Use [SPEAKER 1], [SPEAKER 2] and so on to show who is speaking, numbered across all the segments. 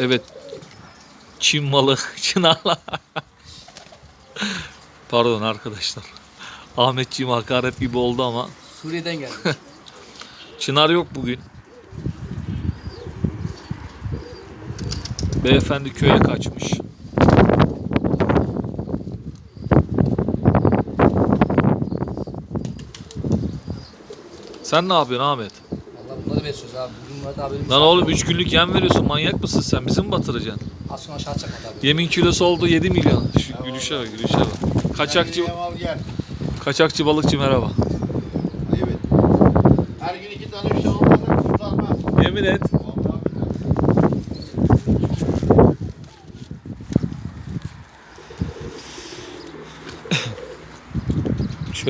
[SPEAKER 1] Evet. Çin malı, Çınarla. Pardon arkadaşlar. Ahmetciğim hakaret gibi oldu ama
[SPEAKER 2] Suriye'den geldi.
[SPEAKER 1] Çınar yok bugün. Beyefendi köye kaçmış. Sen ne yapıyorsun Ahmet?
[SPEAKER 2] Allah bunları besliyoruz abi. Bugün Murat abinin
[SPEAKER 1] Lan oğlum 3 günlük yem veriyorsun manyak mısın sen bizi mi batıracaksın?
[SPEAKER 2] Az sonra aşağı Murat abi.
[SPEAKER 1] Yemin kilosu oldu 7 milyon. Şu gülüşe bak gülüşe bak. Kaçakçı,
[SPEAKER 3] Gel, al gel.
[SPEAKER 1] kaçakçı balıkçı merhaba.
[SPEAKER 3] Evet. Her gün iki tane bir şey olmasa kurtarmaz.
[SPEAKER 1] Yemin et.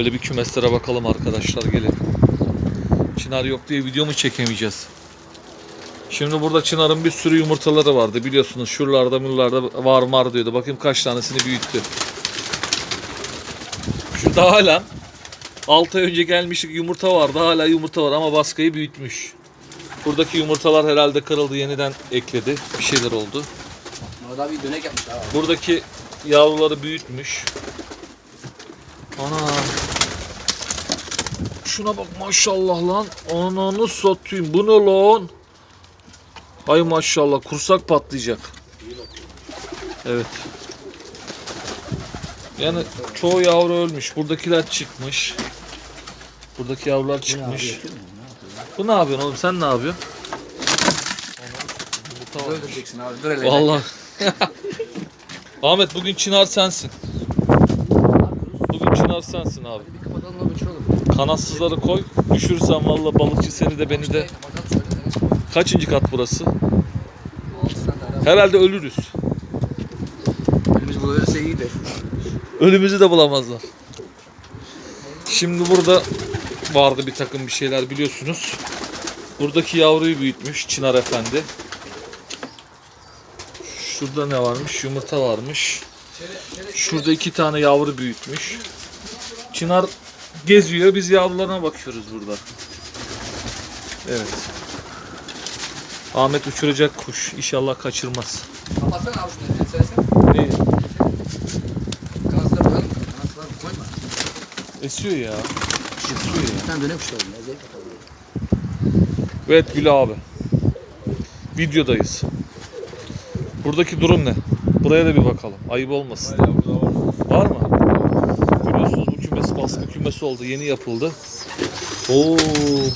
[SPEAKER 1] Şöyle bir kümeslere bakalım arkadaşlar gelin. Çınar yok diye video mu çekemeyeceğiz? Şimdi burada Çınar'ın bir sürü yumurtaları vardı biliyorsunuz. Şuralarda mırlarda var mar diyordu. Bakayım kaç tanesini büyüttü. Şurada hala 6 ay önce gelmiştik yumurta vardı. Hala yumurta var ama baskıyı büyütmüş. Buradaki yumurtalar herhalde kırıldı. Yeniden ekledi. Bir şeyler oldu.
[SPEAKER 2] Murat abi dönek yapmış abi.
[SPEAKER 1] Buradaki yavruları büyütmüş. Ana. Şuna bak maşallah lan. Ananı satayım. Bu ne lan? Hay maşallah kursak patlayacak. Evet. Yani çoğu yavru ölmüş. Buradakiler çıkmış. Buradaki yavrular çıkmış. Bu ne yapıyorsun oğlum? Sen ne yapıyorsun?
[SPEAKER 2] Öldüreceksin abi.
[SPEAKER 1] Vallahi. Ahmet bugün Çınar sensin. Bugün Çınar sensin abi.
[SPEAKER 2] Bir kapatalım abi uçuralım.
[SPEAKER 1] Kanatsızları koy. Düşürürsen vallahi balıkçı seni de beni de. Kaçıncı kat burası? Herhalde ölürüz.
[SPEAKER 2] Elimiz bulursa iyiydi.
[SPEAKER 1] Ölümüzü de bulamazlar. Şimdi burada vardı bir takım bir şeyler biliyorsunuz. Buradaki yavruyu büyütmüş Çınar Efendi. Şurada ne varmış? Yumurta varmış. Şurada iki tane yavru büyütmüş. Çınar geziyor. Biz yavrularına bakıyoruz burada. Evet. Ahmet uçuracak kuş. İnşallah kaçırmaz.
[SPEAKER 2] Kapatsana abi şunu. Söylesene.
[SPEAKER 1] Ne?
[SPEAKER 2] Kanatları koyalım. Kanatları koyma.
[SPEAKER 1] Esiyor ya. Esiyor ya.
[SPEAKER 2] Ya. Zevk atalım.
[SPEAKER 1] Evet Gül abi. Videodayız. Buradaki durum ne? Buraya da bir bakalım. Ayıp olmasın. Var mı? Kümes baskı kümesi oldu. Yeni yapıldı. Oo,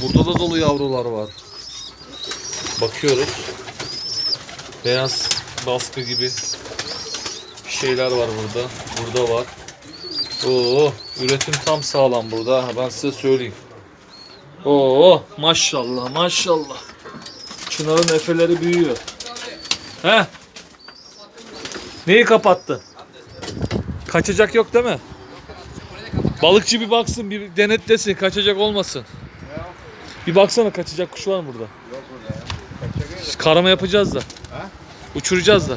[SPEAKER 1] burada da dolu yavrular var. Bakıyoruz. Beyaz baskı gibi şeyler var burada. Burada var. Oo, üretim tam sağlam burada. Ben size söyleyeyim. Oo maşallah maşallah. Çınar'ın efeleri büyüyor. He? Neyi kapattın? Kaçacak yok değil mi? Balıkçı bir baksın, bir denetlesin, kaçacak olmasın. Bir baksana kaçacak kuş var mı burada?
[SPEAKER 3] Yok burada ya. Kaçacak.
[SPEAKER 1] Karama yapacağız da.
[SPEAKER 3] Ha?
[SPEAKER 1] Uçuracağız da.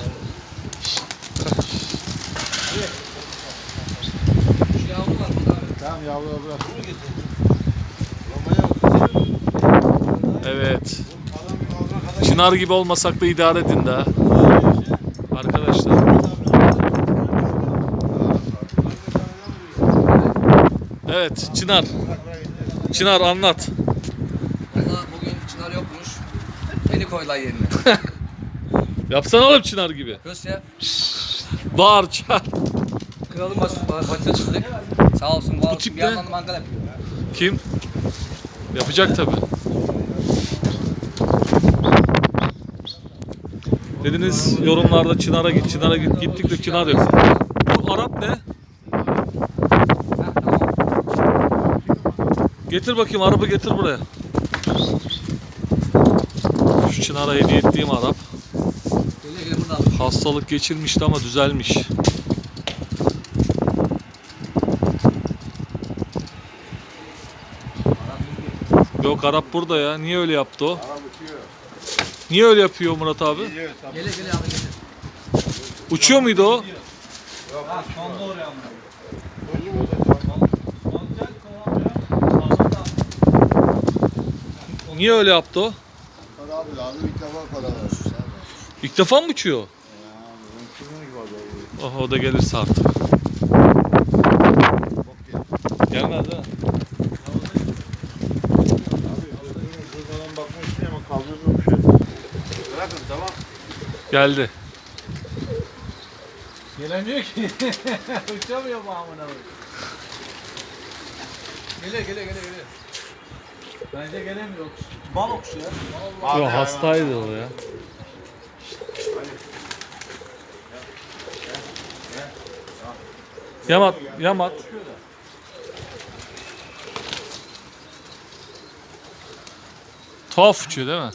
[SPEAKER 3] Tamam yavru bırak.
[SPEAKER 1] Evet. Çınar gibi olmasak da idare edin de. ha. Arkadaşlar. Evet Çınar. Çınar anlat.
[SPEAKER 2] Valla bugün Çınar yokmuş. Beni koydular yerine.
[SPEAKER 1] Yapsana oğlum Çınar gibi.
[SPEAKER 2] Göz ya.
[SPEAKER 1] Bağır çağır.
[SPEAKER 2] Kralın baş, başına çıktık. Sağ olsun var olsun. Bir yandan da mangal yapıyor.
[SPEAKER 1] Kim? Yapacak tabi. Dediniz yorumlarda Çınar'a git, Çınar'a git. Gittik de Çınar yok. Bu Arap ne?
[SPEAKER 2] Ha tamam.
[SPEAKER 1] Getir bakayım araba getir buraya. Şu Çınar'a hediye ettiğim Arap. Hastalık geçirmişti ama düzelmiş. Yok Arap burada ya. Niye öyle yaptı o? Niye öyle yapıyor Murat abi?
[SPEAKER 3] Geliyor
[SPEAKER 2] geliyor abi geliyor.
[SPEAKER 1] Uçuyor muydu o?
[SPEAKER 4] Ha, oraya ama.
[SPEAKER 1] Niye öyle yaptı o?
[SPEAKER 5] Para abi lazım ilk defa para var.
[SPEAKER 1] İlk defa mı uçuyor? Oh, o da gelirse artık. Gelmez
[SPEAKER 5] şu. Bırakın tamam.
[SPEAKER 1] Geldi.
[SPEAKER 4] Gelemiyor ki. Uçamıyor bu amına koyayım. Geliyor geliyor geliyor geliyor. Bence gelemiyor. Bal okşu ya.
[SPEAKER 5] Abi,
[SPEAKER 1] Yo, hastaydı o ya. Yamat, yamat. Tuhaf uçuyor değil mi?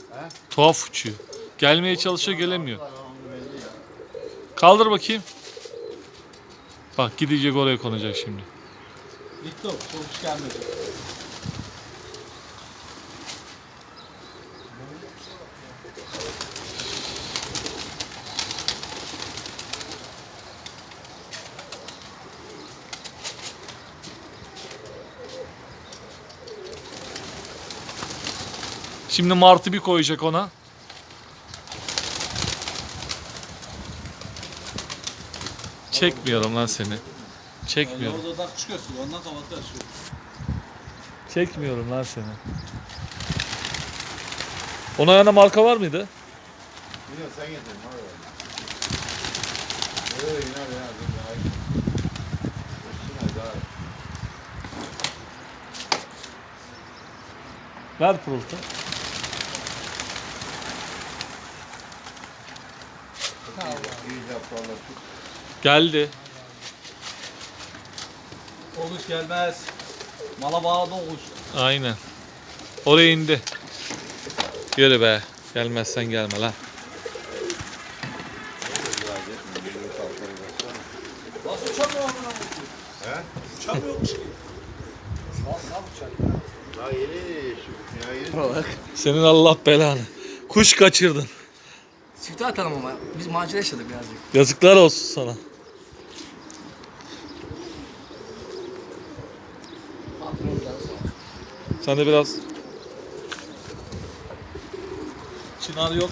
[SPEAKER 1] Tuhaf uçuyor. Gelmeye çalışıyor gelemiyor. Kaldır bakayım. Bak gidecek oraya konacak şimdi.
[SPEAKER 4] Gitti o. Sonuç gelmedi.
[SPEAKER 1] Şimdi martı bir koyacak ona. Çekmiyorum lan seni. Çekmiyorum.
[SPEAKER 4] Çıkıyorsun. Ondan açıyor.
[SPEAKER 1] Çekmiyorum lan seni. Ona yana marka var mıydı?
[SPEAKER 5] Yine sen getirin abi. Öyle iner ya. dur daha iyi. Üstüne daha iyi.
[SPEAKER 1] Ver pırıltı. Geldi.
[SPEAKER 4] Oluş gelmez. Mala bağlı oluş.
[SPEAKER 1] Aynen. Oraya indi. Yürü be. Gelmezsen gelme lan.
[SPEAKER 4] Nasıl uçamıyor amına koyayım?
[SPEAKER 5] He?
[SPEAKER 4] Uçamıyormuş ki.
[SPEAKER 5] Daha yeni şu. Ya yeni.
[SPEAKER 1] Senin Allah belanı. Kuş kaçırdın.
[SPEAKER 6] Çifte atalım ama. Biz macera yaşadık birazcık.
[SPEAKER 1] Yazıklar olsun sana. Sen de biraz Çınar yok.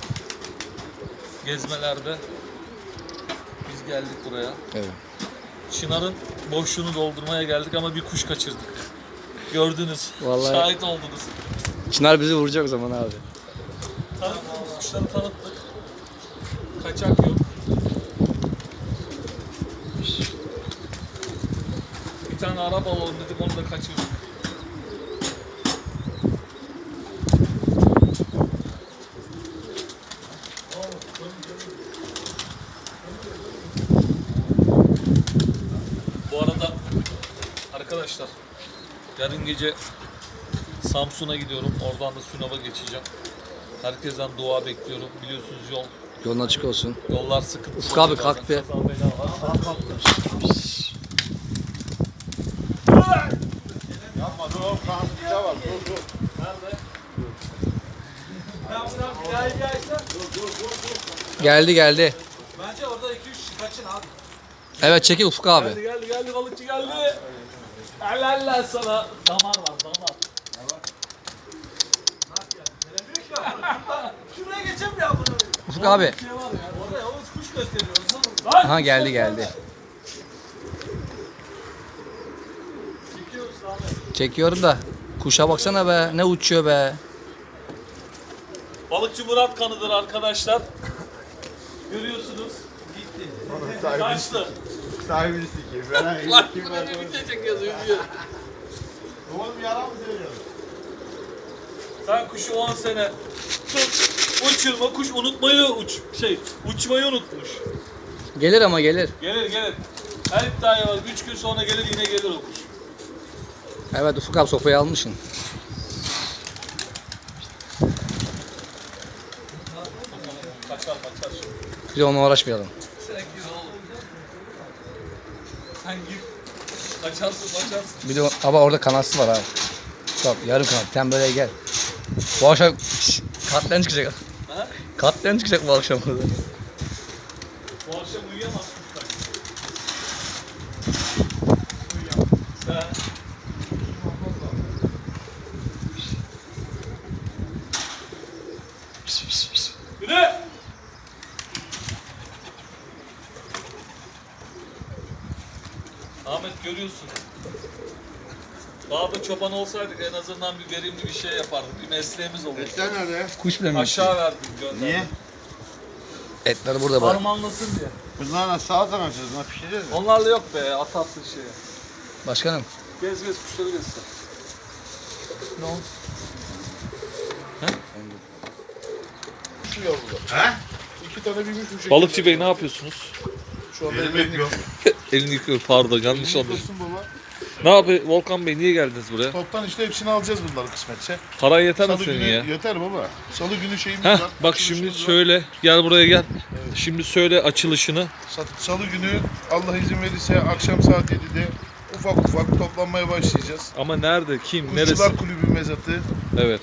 [SPEAKER 1] Gezmelerde. Biz geldik buraya.
[SPEAKER 6] Evet.
[SPEAKER 1] Çınar'ın boşluğunu doldurmaya geldik ama bir kuş kaçırdık. Gördünüz.
[SPEAKER 2] Vallahi-
[SPEAKER 1] Şahit oldunuz.
[SPEAKER 2] Çınar bizi vuracak o zaman abi.
[SPEAKER 1] Tanıttık, kuşları tanıttık. Kaçak yok. Bir tane araba alalım dedik onu da kaçırdık. Bu arada arkadaşlar yarın gece Samsun'a gidiyorum. Oradan da Sunav'a geçeceğim. Herkesten dua bekliyorum. Biliyorsunuz yol
[SPEAKER 2] Yolun açık olsun.
[SPEAKER 1] Yollar sıkıntı.
[SPEAKER 2] Ufuk abi kalk
[SPEAKER 1] var.
[SPEAKER 5] Yapma dur oğlum kanatlıca var. Dur dur.
[SPEAKER 2] Geldi geldi.
[SPEAKER 4] Bence orada 2-3 kaçın abi.
[SPEAKER 2] Evet çekil Ufuk abi.
[SPEAKER 1] Geldi geldi geldi balıkçı geldi. Helal lan sana. Damar var damar.
[SPEAKER 4] Şuraya geçemiyor bunu.
[SPEAKER 2] Ufuk abi.
[SPEAKER 4] Şey!
[SPEAKER 2] Aha geldi geldi. Çekiyorum da. Kuşa baksana be. Ne uçuyor be.
[SPEAKER 1] Balıkçı Murat kanıdır arkadaşlar. Görüyorsunuz.
[SPEAKER 4] Gitti.
[SPEAKER 1] Kaçtı.
[SPEAKER 5] sahibini sikeyim. Ben
[SPEAKER 1] Lan
[SPEAKER 5] kim
[SPEAKER 1] bu
[SPEAKER 5] var?
[SPEAKER 1] ne bitecek yazıyor.
[SPEAKER 5] Oğlum yalan mı söylüyorsun?
[SPEAKER 1] Sen kuşu 10 sene tut. Uçurma kuş unutmayı uç. Şey uçmayı unutmuş.
[SPEAKER 2] Gelir ama gelir.
[SPEAKER 1] Gelir gelir. Her iddiaya var. 3 gün sonra gelir yine gelir o kuş.
[SPEAKER 2] Evet Ufuk abi sopayı almışsın.
[SPEAKER 1] Kaçar kaçar.
[SPEAKER 2] Bir de onunla uğraşmayalım.
[SPEAKER 1] Sen gir oğlum. Sen gir. Kaçarsın kaçarsın.
[SPEAKER 2] Bir de o- ama orada kanatsız var abi. Bak yarım kanat. Sen böyle gel. Bu akşam katlen çıkacak. Katlen çıkacak bu akşam burada.
[SPEAKER 1] Bu akşam uyuyamaz kuşlar. Sen. Yürü! Ahmet görüyorsun. Dağda çoban olsaydık en azından bir verimli bir şey yapardık. Bir mesleğimiz olurdu.
[SPEAKER 3] Etler nerede?
[SPEAKER 4] Kuş bile mi?
[SPEAKER 1] Aşağı verdim gönderdim.
[SPEAKER 3] Niye?
[SPEAKER 4] Etleri burada bak.
[SPEAKER 1] Harmanlasın diye.
[SPEAKER 3] Bunlarla salata mı yapacağız? Bunlar pişireceğiz mi?
[SPEAKER 1] Onlarla yok be at attı şeye.
[SPEAKER 4] Başkanım.
[SPEAKER 1] Gez gez kuşları gez sen. Ne oldu?
[SPEAKER 3] Şu yavrular. He? İki tane büyümüş bu şekilde.
[SPEAKER 1] Balıkçı bey ne yapıyorsunuz?
[SPEAKER 3] Şu anda Benim elini yok.
[SPEAKER 1] Elini yıkıyor pardon yanlış
[SPEAKER 3] baba.
[SPEAKER 1] Ne yapıyor Volkan Bey niye geldiniz buraya?
[SPEAKER 3] Toptan işte hepsini alacağız bunları kısmetse.
[SPEAKER 1] Paran yeter mi
[SPEAKER 3] Salı
[SPEAKER 1] senin
[SPEAKER 3] günü
[SPEAKER 1] ya?
[SPEAKER 3] yeter baba. Salı günü şeyimiz
[SPEAKER 1] Heh
[SPEAKER 3] var.
[SPEAKER 1] bak şimdi
[SPEAKER 3] açılışımız var.
[SPEAKER 1] söyle gel buraya gel. Şimdi söyle açılışını.
[SPEAKER 3] Sa- Salı günü Allah izin verirse akşam saat 7'de ufak ufak toplanmaya başlayacağız.
[SPEAKER 1] Ama nerede kim neresi?
[SPEAKER 3] Kuşçular Kulübü mezatı
[SPEAKER 1] Evet.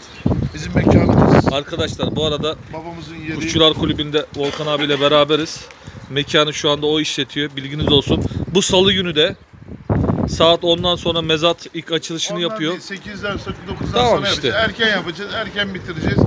[SPEAKER 3] bizim mekanımız.
[SPEAKER 1] Arkadaşlar bu arada
[SPEAKER 3] Babamızın yeri.
[SPEAKER 1] Kuşçular Kulübü'nde Volkan abiyle beraberiz. Mekanı şu anda o işletiyor. Bilginiz olsun. Bu salı günü de saat 10'dan sonra mezat ilk açılışını
[SPEAKER 3] Ondan
[SPEAKER 1] yapıyor.
[SPEAKER 3] değil, 8'den 9'dan
[SPEAKER 1] Tamam
[SPEAKER 3] sonra
[SPEAKER 1] işte.
[SPEAKER 3] yapacağız. Erken yapacağız, erken bitireceğiz.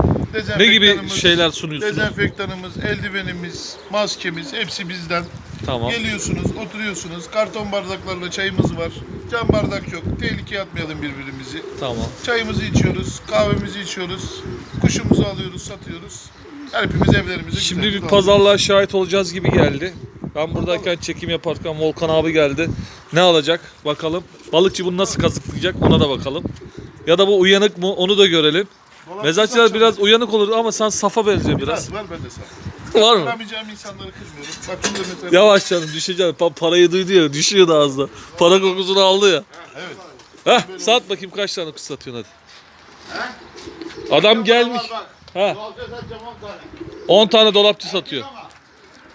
[SPEAKER 1] Ne gibi
[SPEAKER 3] Dezenfektanımız,
[SPEAKER 1] şeyler sunuyorsunuz?
[SPEAKER 3] Dezenfektanımız, eldivenimiz, maskemiz hepsi bizden.
[SPEAKER 1] Tamam.
[SPEAKER 3] Geliyorsunuz, oturuyorsunuz. Karton bardaklarla çayımız var. Cam bardak yok. Tehlikeye atmayalım birbirimizi.
[SPEAKER 1] Tamam.
[SPEAKER 3] Çayımızı içiyoruz, kahvemizi içiyoruz. Kuşumuzu alıyoruz, satıyoruz. Hepimiz evlerimize
[SPEAKER 1] Şimdi
[SPEAKER 3] güzel
[SPEAKER 1] bir pazarlığa şahit olacağız gibi geldi. Ben buradayken çekim yaparken Volkan abi geldi. Ne alacak bakalım. Balıkçı bunu nasıl kazıklayacak ona da bakalım. Ya da bu uyanık mı onu da görelim.
[SPEAKER 3] Dolapçı
[SPEAKER 1] Mezatçılar biraz uyanık olur ama sen safa benziyor biraz.
[SPEAKER 3] Var ben de sana.
[SPEAKER 1] Var mı?
[SPEAKER 3] Kıramayacağım insanları kırmıyorum. Bak şurada mesela.
[SPEAKER 1] Yavaş canım düşeceğim. Pa- parayı duydu ya düşüyordu ağzına. Para kokusunu aldı ya.
[SPEAKER 3] Evet.
[SPEAKER 1] Heh sat bakayım kaç tane kuş satıyorsun hadi. Adam gelmiş. Ha
[SPEAKER 3] Dolapçı satacağım 10 tane.
[SPEAKER 1] 10 tane dolapçı satıyor.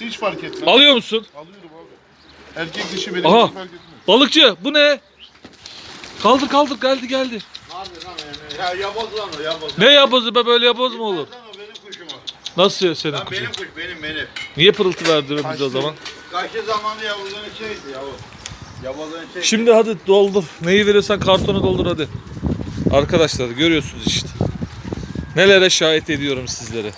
[SPEAKER 3] Hiç fark etmez.
[SPEAKER 1] Alıyor musun?
[SPEAKER 3] Alıyorum abi. Erkek dişi benim
[SPEAKER 1] Aha.
[SPEAKER 3] hiç fark etmez.
[SPEAKER 1] Balıkçı bu ne? Kaldır kaldır geldi geldi.
[SPEAKER 3] Ya yaboz lan o yaboz.
[SPEAKER 1] Ne yabozu be böyle yaboz mu olur?
[SPEAKER 3] Lan o benim kuşum o.
[SPEAKER 1] Nasıl ya senin
[SPEAKER 3] Lan
[SPEAKER 1] kuşun?
[SPEAKER 3] benim kuş benim benim.
[SPEAKER 1] Niye pırıltı verdi be bize o
[SPEAKER 3] Kaçtı.
[SPEAKER 1] zaman?
[SPEAKER 3] Kaçtı zamanı yavuzun şeydi yavuz. Yavuzun şey.
[SPEAKER 1] Şimdi hadi doldur. Neyi verirsen kartonu doldur hadi. Arkadaşlar görüyorsunuz işte. Nelere şahit ediyorum sizlere.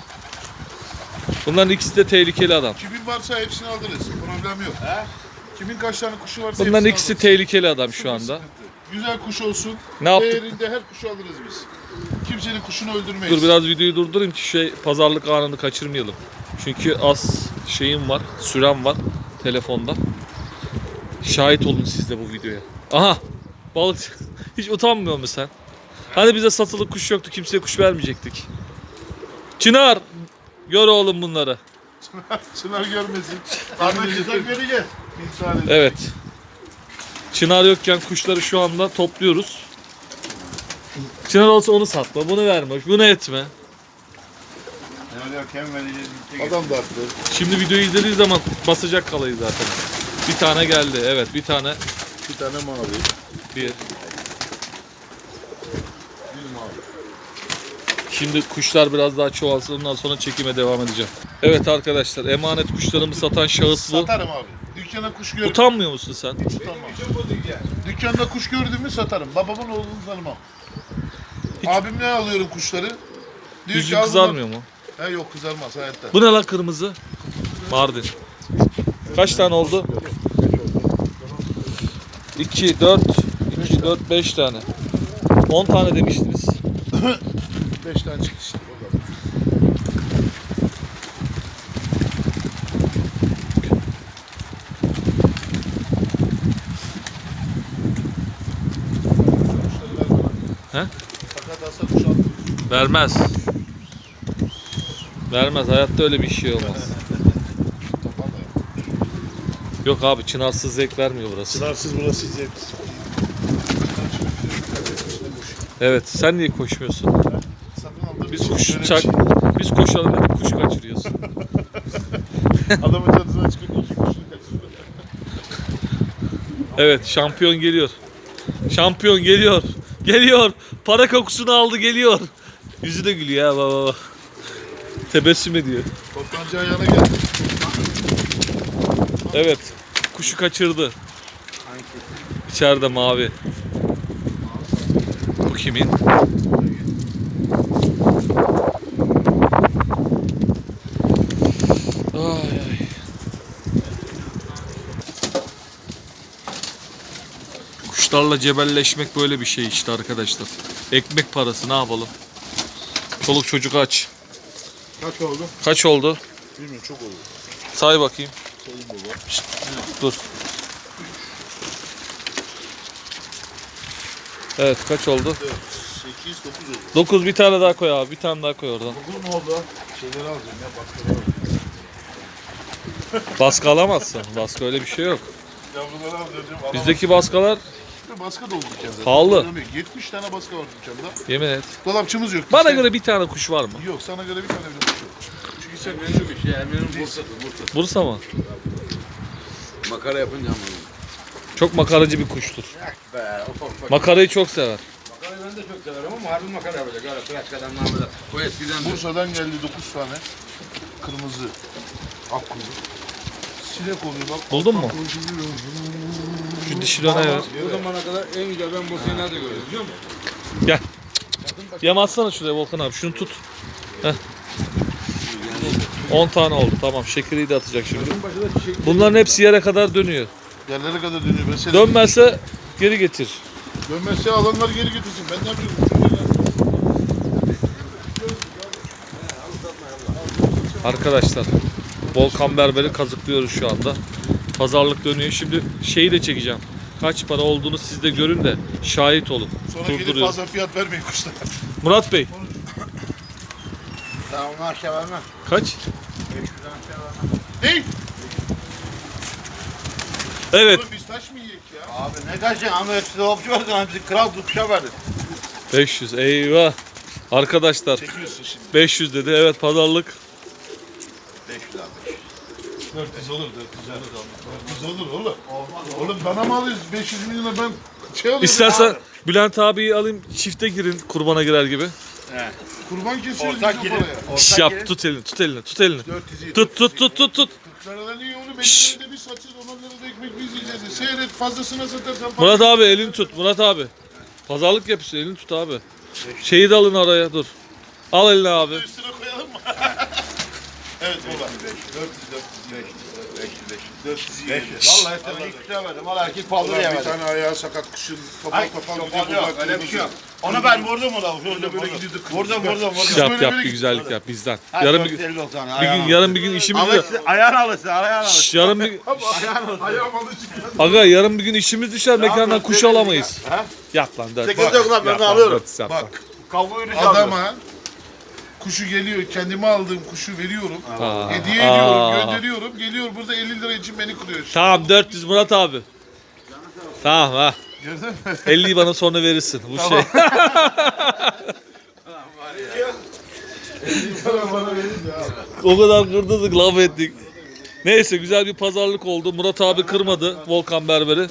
[SPEAKER 1] Bunların ikisi de tehlikeli adam.
[SPEAKER 3] Kimin varsa hepsini alırız. Problem yok. He? Kimin kaç tane kuşu varsa
[SPEAKER 1] Bunların
[SPEAKER 3] hepsini
[SPEAKER 1] ikisi
[SPEAKER 3] alırız.
[SPEAKER 1] tehlikeli adam şu anda.
[SPEAKER 3] sıkıntı. Güzel kuş olsun.
[SPEAKER 1] Ne yaptık?
[SPEAKER 3] Değerinde her kuşu alırız biz. Kimsenin kuşunu öldürmeyiz.
[SPEAKER 1] Dur biraz videoyu durdurayım ki şey pazarlık anını kaçırmayalım. Çünkü az şeyim var, sürem var telefonda. Şahit olun siz de bu videoya. Aha! Balık hiç utanmıyor musun sen? Hani bize satılık kuş yoktu, kimseye kuş vermeyecektik. Çınar! Gör oğlum bunları.
[SPEAKER 3] Çınar görmesin. Anlaşırsak vereceğiz. İnsan
[SPEAKER 1] Evet. Çınar yokken kuşları şu anda topluyoruz. Çınar olsa onu satma, bunu verme, bunu etme.
[SPEAKER 3] Adam da haklı.
[SPEAKER 1] Şimdi videoyu izlediği zaman basacak kalayı zaten. Bir tane geldi. Evet bir tane.
[SPEAKER 3] Bir tane mavi.
[SPEAKER 1] Bir.
[SPEAKER 3] Bir mavi.
[SPEAKER 1] Şimdi kuşlar biraz daha çoğalsın ondan sonra çekime devam edeceğim. Evet arkadaşlar emanet kuşlarımı satan şahıs bu.
[SPEAKER 3] Satarım abi. Dükkana kuş gördüm.
[SPEAKER 1] Utanmıyor musun sen?
[SPEAKER 3] Hiç utanmam. Dükkanda kuş gördüğümü satarım. Babamın oğlunu tanımam. Abimden alıyorum kuşları. Diyor
[SPEAKER 1] Yüzün
[SPEAKER 3] al
[SPEAKER 1] kızarmıyor mu?
[SPEAKER 3] He yok kızarmaz hayatta.
[SPEAKER 1] Bu ne lan kırmızı? Mardin. Kaç tane oldu? 2, 4, 2, 4, 5 tane. 10 tane demiştiniz.
[SPEAKER 3] 5 tane çıktı işte. bakalım.
[SPEAKER 1] He?
[SPEAKER 3] Fakat asla.
[SPEAKER 1] Vermez. Vermez. Hayatta öyle bir şey olmaz. Yok abi çınarsız zevk vermiyor burası.
[SPEAKER 3] Çınarsız burası zevk.
[SPEAKER 1] Evet sen niye koşmuyorsun? Biz
[SPEAKER 3] şey.
[SPEAKER 1] biz koşalım dedik kuş kaçırıyorsun.
[SPEAKER 3] Adamın çatısına çıkıp iki kuşunu kaçırdı.
[SPEAKER 1] Evet şampiyon geliyor. Şampiyon geliyor. Geliyor. Para kokusunu aldı geliyor. Yüzü de gülüyor ha baba baba. Tebessüm ediyor.
[SPEAKER 3] Toptancı ayağına geldi.
[SPEAKER 1] Evet. Kuşu kaçırdı. İçeride mavi. Bu kimin? Kuşlarla cebelleşmek böyle bir şey işte arkadaşlar. Ekmek parası ne yapalım? Çoluk çocuk aç.
[SPEAKER 3] Kaç oldu?
[SPEAKER 1] Kaç oldu?
[SPEAKER 3] Bilmiyorum çok oldu.
[SPEAKER 1] Say bakayım. Şşt, dur. Evet kaç oldu?
[SPEAKER 3] 4, 8, 9 oldu.
[SPEAKER 1] 9 bir tane daha koy abi. Bir tane daha koy oradan.
[SPEAKER 3] 9 mu oldu? Şeyleri alacağım ya baskıları alacağım.
[SPEAKER 1] Baskı alamazsın. Baskı öyle bir şey yok.
[SPEAKER 3] Yavruları alacağım.
[SPEAKER 1] Bizdeki baskalar
[SPEAKER 3] baskı da oldu dükkanda.
[SPEAKER 1] Pahalı.
[SPEAKER 3] 70 tane baskı var dükkanda.
[SPEAKER 1] yemin et.
[SPEAKER 3] Dolapçımız yok.
[SPEAKER 1] Bana
[SPEAKER 3] İşte-
[SPEAKER 1] göre bir tane kuş var mı?
[SPEAKER 3] Yok sana göre bir tane bile kuş yok. Çünkü sen
[SPEAKER 5] Benim bir şey. Emir'in Bursa'sı. Bursa.
[SPEAKER 1] Bursa mı?
[SPEAKER 5] Makara yapınca ama.
[SPEAKER 1] Çok makaracı bir kuştur.
[SPEAKER 5] Be ufak ufak.
[SPEAKER 1] Makarayı çok sever.
[SPEAKER 5] Makarayı ben de çok severim ama harbi makara yapacak. Öyle Pıraçka'dan namıda. Bu eskiden de.
[SPEAKER 3] Bursa'dan geldi 9 tane. Kırmızı. Akkuyruk. Sinek oluyor bak.
[SPEAKER 1] Buldun mu? Şu dişi döne ver.
[SPEAKER 5] Bu zamana kadar en güzel ben Bursa'yı nerede gördüm biliyor musun?
[SPEAKER 1] Gel. Yem atsana şuraya Volkan abi. Şunu tut. Heh. 10 tane oldu. Tamam. Şekeri de atacak şimdi. Bunların hepsi yere kadar dönüyor.
[SPEAKER 3] Yerlere kadar dönüyor. Ben seni
[SPEAKER 1] Dönmezse geri getir.
[SPEAKER 3] Dönmezse alanlar geri getirsin. Ben ne yapıyorum?
[SPEAKER 1] Arkadaşlar Volkan Berber'i kazıklıyoruz şu anda. Pazarlık dönüyor. Şimdi şeyi de çekeceğim. Kaç para olduğunu siz de görün de şahit olun.
[SPEAKER 3] Sonra gelip
[SPEAKER 1] Durduruyorum.
[SPEAKER 3] fazla fiyat vermeyin kuşlara.
[SPEAKER 1] Murat Bey
[SPEAKER 5] Daha onu aşağı vermem.
[SPEAKER 1] kaç?
[SPEAKER 5] 500'den aşağı vermem.
[SPEAKER 3] Ney?
[SPEAKER 1] Evet
[SPEAKER 3] Oğlum biz taş mı yiyek ya?
[SPEAKER 5] Abi ne kaçın? Ama hepsi dolapçı vardı. Hani bizi kral tutuşa verdi.
[SPEAKER 1] 500 eyvah. Arkadaşlar
[SPEAKER 3] Çekiyorsun şimdi.
[SPEAKER 1] 500 dedi evet pazarlık.
[SPEAKER 5] 500 abi.
[SPEAKER 3] 400 olur 400 400 olur oğlum. Oğlum bana mı alıyorsun 500 milyona ben şey alıyorum.
[SPEAKER 1] İstersen Bülent abiyi alayım çifte girin kurbana girer gibi.
[SPEAKER 3] Kurban kesiyoruz
[SPEAKER 5] Ortak
[SPEAKER 3] biz o
[SPEAKER 5] girin.
[SPEAKER 3] paraya.
[SPEAKER 1] Şş, yap tut elini tut elini tut elini.
[SPEAKER 3] 400 iyi.
[SPEAKER 1] Tut tut tut tut tut.
[SPEAKER 3] 40 liradan iyi oğlum.
[SPEAKER 1] Şşş.
[SPEAKER 3] 50 lirada biz satacağız. 10 lirada ekmek biz yiyeceğiz. Seyret fazlasına satarsan.
[SPEAKER 1] Murat abi elini tut Murat abi. Pazarlık yapıyorsun elini tut abi. Şeyi de alın araya dur. Al elini abi.
[SPEAKER 3] Üstüne koyalım mı? evet oğlum. 400 400
[SPEAKER 5] 500
[SPEAKER 3] 400 iyi.
[SPEAKER 5] 500. Vallahi sana ilk kişiye verdim. Valla erkek paldır
[SPEAKER 3] Ulan bir
[SPEAKER 5] yemedim.
[SPEAKER 3] tane ayağı sakat kuşun topal
[SPEAKER 5] Ay,
[SPEAKER 3] topal
[SPEAKER 5] topal
[SPEAKER 3] gidiyor.
[SPEAKER 5] yok, öyle bir şey yok. Onu ben vurdum ona. Vurdum,
[SPEAKER 3] Böyle böyle
[SPEAKER 5] vurdum.
[SPEAKER 3] gidiyordu.
[SPEAKER 5] Vurdum, vurdum, vurdum.
[SPEAKER 1] Yap yap bir güzellik yap bizden. Yarın bir,
[SPEAKER 5] 450 olsun,
[SPEAKER 1] bir
[SPEAKER 5] ayağını
[SPEAKER 1] gün yarın bir gün işimiz
[SPEAKER 5] Ama
[SPEAKER 1] de
[SPEAKER 5] ayağını alırsın, ayağını
[SPEAKER 1] Şş,
[SPEAKER 5] alırsın.
[SPEAKER 1] yarın bir
[SPEAKER 3] Ayağım alışık.
[SPEAKER 1] Aga yarın bir gün işimiz düşer mekandan kuş alamayız. Yap lan dört.
[SPEAKER 5] Sıkıntı yok lan ben de alıyorum.
[SPEAKER 3] Bak
[SPEAKER 5] ürün alıyorum.
[SPEAKER 3] adama kuşu geliyor. Kendime aldığım kuşu veriyorum.
[SPEAKER 1] Aa,
[SPEAKER 3] Hediye
[SPEAKER 1] aa.
[SPEAKER 3] ediyorum, gönderiyorum. Geliyor burada 50 lira için beni kırıyor.
[SPEAKER 1] Tamam 400 Murat abi. Tamam ha.
[SPEAKER 3] Gördün mü?
[SPEAKER 1] 50'yi bana sonra verirsin. Bu şey.
[SPEAKER 3] Bana verin ya.
[SPEAKER 1] o kadar kırdırdık laf ettik. Neyse güzel bir pazarlık oldu. Murat abi kırmadı Volkan Berber'i.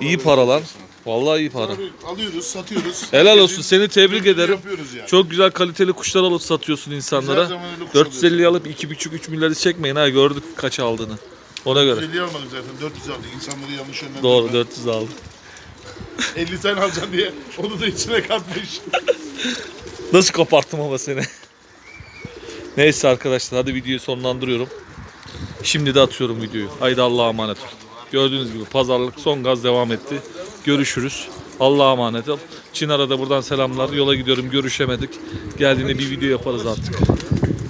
[SPEAKER 1] İyi para lan. Vallahi iyi para.
[SPEAKER 3] Abi, Alıyoruz, satıyoruz.
[SPEAKER 1] Helal olsun. Seni tebrik ederim.
[SPEAKER 3] Yapıyoruz yani.
[SPEAKER 1] Çok güzel kaliteli kuşlar alıp satıyorsun insanlara.
[SPEAKER 3] zaman öyle kuş
[SPEAKER 1] 450 alıp 2,5-3 milyarı çekmeyin ha gördük kaç aldığını. Ona göre.
[SPEAKER 3] 450 almadık zaten. 400 aldık. İnsanları yanlış yönlendirme.
[SPEAKER 1] Doğru 400 aldım.
[SPEAKER 3] 50 sen alacaksın diye onu da içine katmış.
[SPEAKER 1] Nasıl koparttım ama seni. Neyse arkadaşlar hadi videoyu sonlandırıyorum. Şimdi de atıyorum videoyu. Haydi Allah'a emanet ol. Gördüğünüz gibi pazarlık son gaz devam etti. Görüşürüz. Allah'a emanet ol. Çınar'a da buradan selamlar. Yola gidiyorum görüşemedik. Geldiğinde bir video yaparız artık.